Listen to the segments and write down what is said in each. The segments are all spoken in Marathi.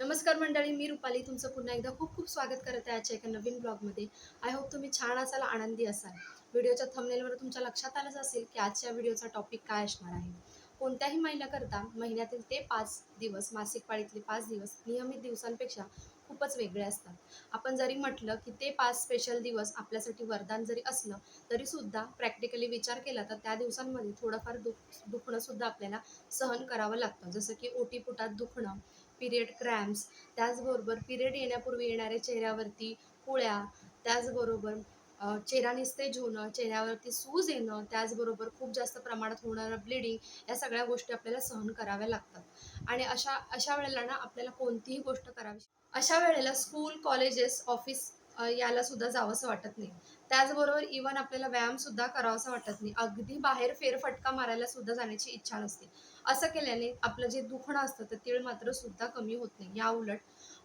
नमस्कार मंडळी मी रुपाली तुमचं पुन्हा एकदा खूप खूप स्वागत करत आहे आजच्या एका नवीन ब्लॉगमध्ये. आय होप तुम्ही छान असाल आनंदी असाल. व्हिडिओच्या थंबनेलवर तुमच्या लक्षात आलंच असेल की आजच्या व्हिडिओचा टॉपिक काय असणार आहे. कोणत्याही महिन्याकरता महिन्यातील ते पाच दिवस मासिक पाळीतले पाच दिवस नियमित दिवसांपेक्षा खूपच वेगळे असतात. आपण जरी म्हटलं की ते पाच स्पेशल दिवस आपल्यासाठी वरदान जरी असलं तरीसुद्धा प्रॅक्टिकली विचार केला तर त्या दिवसांमध्ये थोडंफार दुख दुखणंसुद्धा आपल्याला सहन करावं लागतं. जसं की ओटीपोटात दुखणं पिरियड क्रॅम्प्स त्याचबरोबर पिरियड येण्यापूर्वी येणाऱ्या चेहऱ्यावरती पुळ्या त्याचबरोबर चेहरा निस्तेज होणं चेहऱ्यावरती सूज येणं त्याचबरोबर खूप जास्त प्रमाणात होणारं ब्लिडिंग या सगळ्या गोष्टी आपल्याला सहन कराव्या लागतात. आणि अशा अशा वेळेला ना आपल्याला कोणतीही गोष्ट करावी अशा वेळेला स्कूल कॉलेजेस ऑफिस याला सुद्धा जावंसं वाटत नाही. त्याचबरोबर इवन आपल्याला व्यायामसुद्धा करावासा वाटत नाही. अगदी बाहेर फेरफटका मारायला सुद्धा जाण्याची इच्छा नसते. असं केल्याने आपलं जे दुखणं असतं ते तीळ मात्र सुद्धा कमी होत नाही. या उलट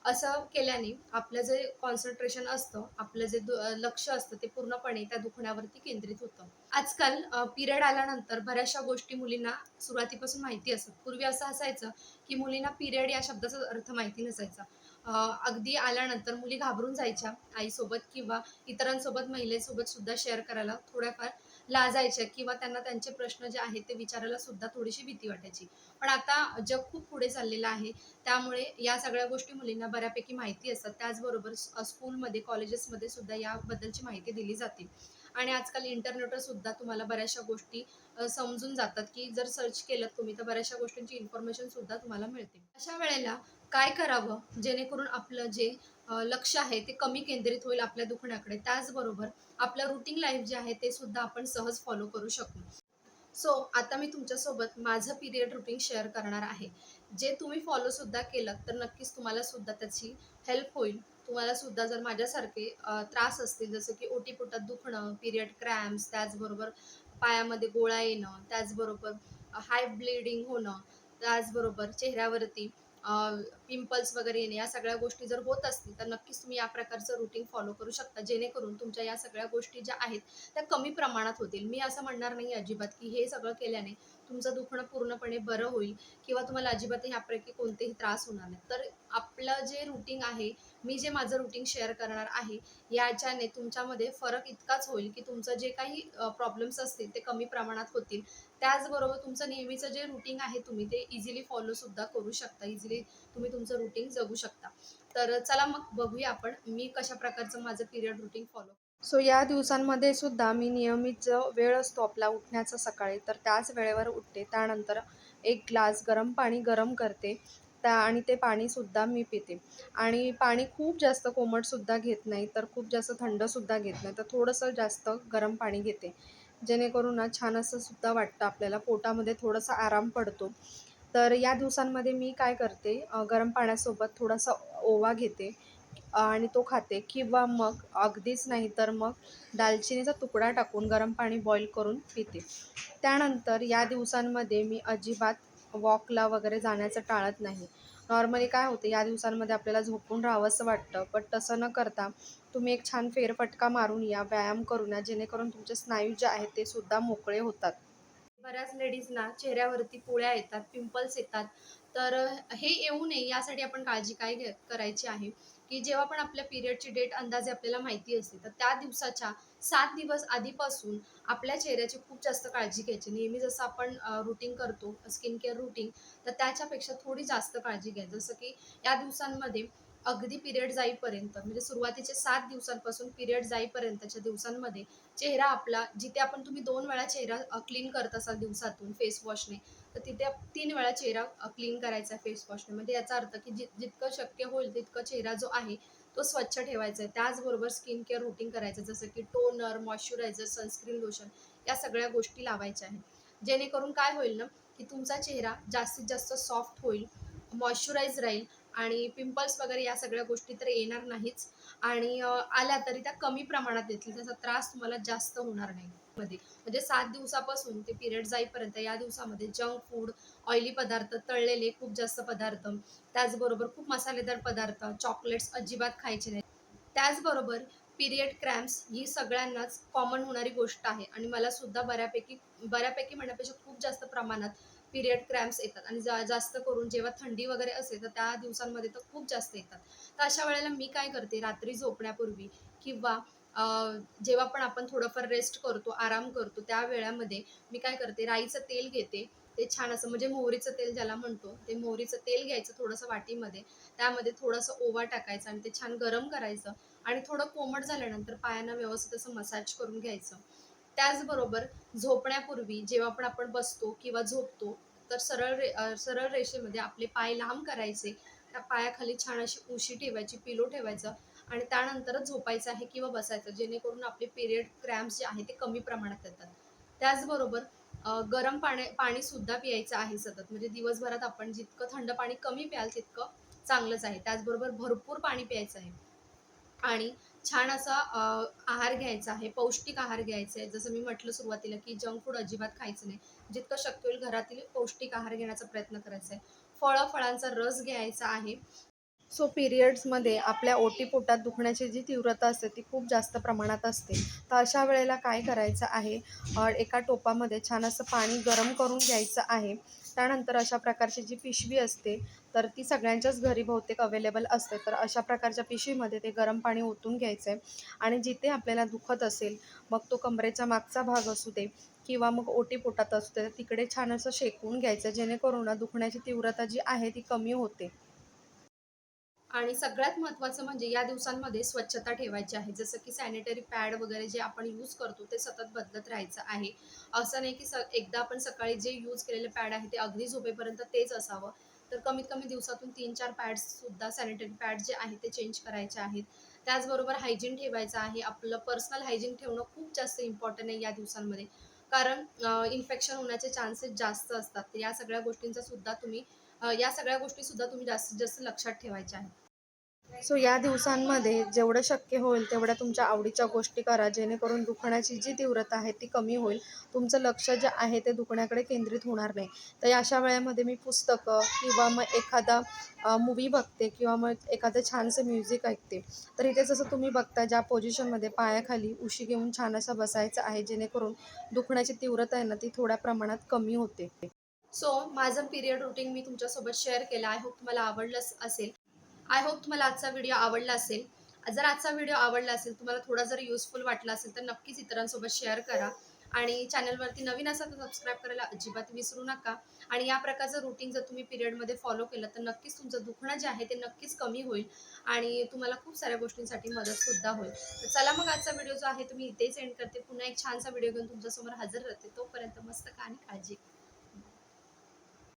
असं केल्याने आपलं जे कॉन्सन्ट्रेशन असतं आपलं जे लक्ष असतं ते पूर्णपणे त्या दुखण्यावरती केंद्रित होतं. आजकाल पिरियड आल्यानंतर बऱ्याचशा गोष्टी मुलींना सुरुवातीपासून माहिती असतात. पूर्वी असं असायचं की मुलींना पिरियड या शब्दाचा अर्थ माहिती नसायचा. अगदी आल्यानंतर मुली घाबरून जायच्या आईसोबत किंवा इतरांसोबत महिलेसोबत सुद्धा शेअर करायला थोड्याफार लाजायच्या किंवा त्यांना त्यांचे प्रश्न जे आहेत ते विचारायला सुद्धा थोडीशी भीती वाटायची. पण आता जग खूप पुढे चाललेलं आहे. त्यामुळे या सगळ्या गोष्टी मुलींना बऱ्यापैकी माहिती असतात. त्याचबरोबर स्कूलमध्ये कॉलेजेसमध्ये सुद्धा याबद्दलची माहिती दिली जाते. आणि आजकाल इंटरनेटवर सुद्धा तुम्हाला बऱ्याचशा गोष्टी समजून जातात की जर सर्च केलं तुम्ही तर बऱ्याचशा गोष्टींची इन्फॉर्मेशन सुद्धा तुम्हाला मिळते. अशा वेळेला काय करावं? जेणेकरून आपलं जे लक्ष आहे ते कमी केंद्रित होईल आपल्या दुखण्याकडे. त्याचबरोबर आपलं रुटीन लाईफ जे आहे ते सुद्धा आपण सहज फॉलो करू शकू. सो आता मी तुमच्यासोबत माझं पिरियड रुटीन शेअर करणार आहे. जे तुम्ही फॉलो सुद्धा केलं तर नक्कीच तुम्हाला सुद्धा त्याची हेल्प होईल. तुम्हाला सुद्धा जर माझ्यासारखे त्रास असतील जसं की ओटीपोटात दुखणं पिरियड क्रॅम्प्स त्याचबरोबर पायामध्ये गोळा येणं त्याचबरोबर हाय ब्लिडिंग होणं त्याचबरोबर चेहऱ्यावरती पिंपल्स वगैरे येणे या सगळ्या गोष्टी जर होत असतील तर नक्कीच तुम्ही या प्रकारचं रुटीन फॉलो करू शकता. जेणेकरून तुमच्या या सगळ्या गोष्टी ज्या आहेत त्या कमी प्रमाणात होतील. मी असं म्हणणार नाही अजिबात की हे सगळं केल्याने तुमचं दुखणं पूर्णपणे बरं होईल किंवा तुम्हाला अजिबात ह्यापैकी कोणतेही त्रास होणार नाही तर आपलं जे रुटीन आहे मी जे माझं रुटीन शेअर करणार आहे याच्याने तुमच्यामध्ये फरक इतकाच होईल की तुमचं जे काही प्रॉब्लेम्स असतील ते कमी प्रमाणात होतील. त्याचबरोबर तुमचं नेहमीचं जे रुटीन आहे तुम्ही ते इझिली फॉलोसुद्धा करू शकता. इझिली तुम्ही तुमचं रुटीन जगू शकता. तर चला मग बघूया आपण मी कशा प्रकारचं माझं पिरियड रुटीन फॉलो सो या दिवसांमध्ये सुद्धा मी नियमित जो वेळ असतो आपला उठण्याचा सकाळी तर त्याच वेळेवर उठते. त्यानंतर एक ग्लास गरम पाणी गरम करते. त्या आणि ते पाणीसुद्धा मी पिते. आणि पाणी खूप जास्त कोमटसुद्धा घेत नाही तर खूप जास्त थंडसुद्धा घेत नाही तर थोडंसं जास्त गरम पाणी घेते. जेणेकरून ना छान असं सुद्धा वाटतं आपल्याला पोटामध्ये थोडासा आराम पडतो. तर या दिवसांमध्ये मी काय करते गरम पाण्यासोबत थोडासा ओवा घेते. आणि तो खाते किंवा मग अगदीच नाही तर मग दालचिनीचा तुकडा टाकून गरम पाणी बॉईल करून पिते. त्यानंतर या दिवसांमध्ये मी अजिबात वॉकला वगैरे जाण्याचं टाळत नाही. नॉर्मली काय होते या दिवसांमध्ये आपल्याला झोपून राहावंसं वाटतं पण तसं न करता तुम्ही एक छान फेरफटका मारून या व्यायाम करून या जेणेकरून तुमचे स्नायू जे आहेत ते सुद्धा मोकळे होतात. बऱ्याच लेडीजना चेहऱ्यावरती पोळ्या येतात पिंपल्स येतात. तर हे येऊ नये यासाठी आपण काळजी काय घे करायची आहे? की जेव्हा पण आपल्या पिरियडची डेट अंदाजे आपल्याला माहिती असते तर त्या दिवसाच्या सात दिवस आधीपासून आपल्या चेहऱ्याची खूप जास्त काळजी घ्यायची. नेहमी जसं आपण रुटीन करतो स्किन केअर रुटीन तर त्याच्यापेक्षा थोडी जास्त काळजी घ्या. जसं की या दिवसांमध्ये अगदी पिरियड जाईपर्यंत म्हणजे सुरुवातीचे सात दिवसांपासून पिरियड जाईपर्यंतच्या दिवसांमध्ये चेहरा आपला जिथे आपण तुम्ही दोन वेळा चेहरा क्लीन करत असाल दिवसातून फेस वॉशने तर तिथे तीन वेळा चेहरा क्लीन करायचा फेस वॉशने म्हणजे याचा अर्थ की जित जितकं शक्य होईल तितकं चेहरा जो आहे तो स्वच्छ ठेवायचा आहे. त्याचबरोबर स्किन केअर रुटीन करायचं जसं की टोनर मॉइश्चरायझर सनस्क्रीन लोशन या सगळ्या गोष्टी लावायच्या आहेत. जेणेकरून काय होईल ना की तुमचा चेहरा जास्तीत जास्त सॉफ्ट होईल मॉइश्चराईज राहील आणि पिंपल्स वगैरे या सगळ्या गोष्टी तर येणार नाहीच. आणि आल्या तरी त्या कमी प्रमाणात येतील. त्याचा त्रास तुम्हाला जास्त होणार नाही. मध्ये. म्हणजे सात दिवसापासून ते पिरियड जाईपर्यंत या दिवसामध्ये जंक फूड ऑइली पदार्थ तळलेले खूप जास्त पदार्थ त्याचबरोबर खूप मसालेदार पदार्थ चॉकलेट्स अजिबात खायचे नाही त्याचबरोबर पिरियड क्रॅम्प्स ही सगळ्यांनाच कॉमन होणारी गोष्ट आहे आणि मला सुद्धा बऱ्यापैकी बऱ्यापैकी म्हणण्यापेक्षा खूप जास्त प्रमाणात पिरियड क्रॅम्प्स येतात आणि जा जास्त करून जेव्हा थंडी वगैरे असेल तर त्या दिवसांमध्ये तर खूप जास्त येतात. तर अशा वेळेला मी काय करते रात्री झोपण्यापूर्वी किंवा जेव्हा पण आपण थोडंफार रेस्ट करतो आराम करतो त्या वेळामध्ये मी काय करते राईचं तेल घेते. ते छान असं म्हणजे मोहरीचं तेल ज्याला म्हणतो ते मोहरीचं तेल घ्यायचं थोडंसं वाटीमध्ये. त्यामध्ये थोडंसं ओवा टाकायचं आणि ते छान गरम करायचं आणि थोडं कोमट झाल्यानंतर पायांना व्यवस्थित असं मसाज करून घ्यायचं. त्याचबरोबर झोपण्यापूर्वी जेव्हा पण आपण बसतो किंवा झोपतो तर सरळ रे सरळ रेषेमध्ये आपले पाय लांब करायचे. त्या पायाखाली छान अशी उशी ठेवायची पिलो ठेवायचं. आणि त्यानंतरच झोपायचं आहे किंवा बसायचं जेणेकरून आपले पिरियड क्रॅम्प्स जे आहे ते कमी प्रमाणात येतात. त्याचबरोबर गरम पाणी पाणी सुद्धा प्यायचं आहे सतत. म्हणजे दिवसभरात आपण जितकं थंड पाणी कमी प्याल तितकं चांगलंच आहे. त्याचबरोबर भरपूर पाणी प्यायचं आहे. आणि छान असा आहार घ्यायचा आहे पौष्टिक आहार घ्यायचा आहे. जसं मी म्हटलं सुरुवातीला की जंक फूड अजिबात खायचं नाही. जितकं शक्य होईल घरातील पौष्टिक आहार घेण्याचा प्रयत्न करायचा आहे. फळं फळांचा रस घ्यायचा आहे. सो पिरियड्समध्ये आपल्या ओटीपोटात दुखण्याची जी तीव्रता असते ती खूप जास्त प्रमाणात असते. तर अशा वेळेला काय करायचं आहे? एका टोपामध्ये छान असं पाणी गरम करून घ्यायचं आहे. त्यानंतर अशा प्रकारची जी पिशवी असते तर ती सगळ्यांच्याच घरी बहुतेक अवेलेबल असते. तर अशा प्रकारच्या पिशवीमध्ये ते गरम पाणी ओतून घ्यायचं आहे आणि जिथे आपल्याला दुखत असेल मग तो कमरेचा मागचा भाग असू दे किंवा मग ओटीपोटात असू दे तर तिकडे छान असं शेकून घ्यायचं जेणेकरून दुखण्याची तीव्रता जी आहे ती कमी होते. आणि सगळ्यात महत्त्वाचं म्हणजे या दिवसांमध्ये स्वच्छता ठेवायची आहे. जसं की सॅनिटरी पॅड वगैरे जे आपण यूज करतो ते सतत बदलत राहायचं आहे. असं नाही की स एकदा आपण सकाळी जे यूज केलेले पॅड आहे ते अगदी झोपेपर्यंत तेच असावं. तर कमीत कमी दिवसातून तीन चार पॅड्ससुद्धा सॅनिटरी पॅड जे आहे ते चेंज करायचे आहेत. त्याचबरोबर हायजीन ठेवायचं आहे. आपलं पर्सनल हायजीन ठेवणं खूप जास्त इम्पॉर्टंट आहे या दिवसांमध्ये. कारण इन्फेक्शन होण्याचे चान्सेस जास्त असतात. या सगळ्या गोष्टींचा सुद्धा तुम्ही या सगळ्या गोष्टी सुद्धा तुम्ही जास्तीत जास्त लक्षात ठेवायच्या आहेत. सो या दिवसांमध्ये जेवढं शक्य होईल तेवढ्या तुमच्या आवडीच्या गोष्टी करा. जेणेकरून दुखण्याची जी तीव्रता आहे ती कमी होईल. तुमचं लक्ष जे आहे ते दुखण्याकडे केंद्रित होणार नाही. तर अशा वेळेमध्ये मी पुस्तकं किंवा मग एखादा मूवी बघते किंवा मग एखादं छानसं म्युझिक ऐकते. तर इथे जसं तुम्ही बघता ज्या पोझिशनमध्ये पायाखाली उशी घेऊन छान असं बसायचं आहे जेणेकरून दुखण्याची तीव्रता आहे ना ती थोड्या प्रमाणात कमी होते. सो माझं पिरियड रुटीन मी तुमच्यासोबत शेअर केलं. आय होप तुम्हाला आवडलं असेल. आय होप तुम्हाला आजचा व्हिडिओ आवडला असेल. जर आजचा व्हिडिओ आवडला असेल तुम्हाला थोडा जर युजफुल वाटला असेल तर नक्कीच इतरांसोबत शेअर करा. आणि चॅनलवरती नवीन असाल तर सबस्क्राईब करायला अजिबात विसरू नका. आणि या प्रकारचं रुटीन जर तुम्ही पिरियडमध्ये फॉलो केलं तर नक्कीच तुमचं दुखणं जे आहे ते नक्कीच कमी होईल. आणि तुम्हाला खूप साऱ्या गोष्टींसाठी मदतसुद्धा होईल. तर चला मग आजचा व्हिडिओ जो आहे तुम्ही इथेच एंड करते. पुन्हा एक छानसा व्हिडिओ घेऊन तुमच्यासमोर हजर राहते. तोपर्यंत मस्त का आणि काळजी. घ्या.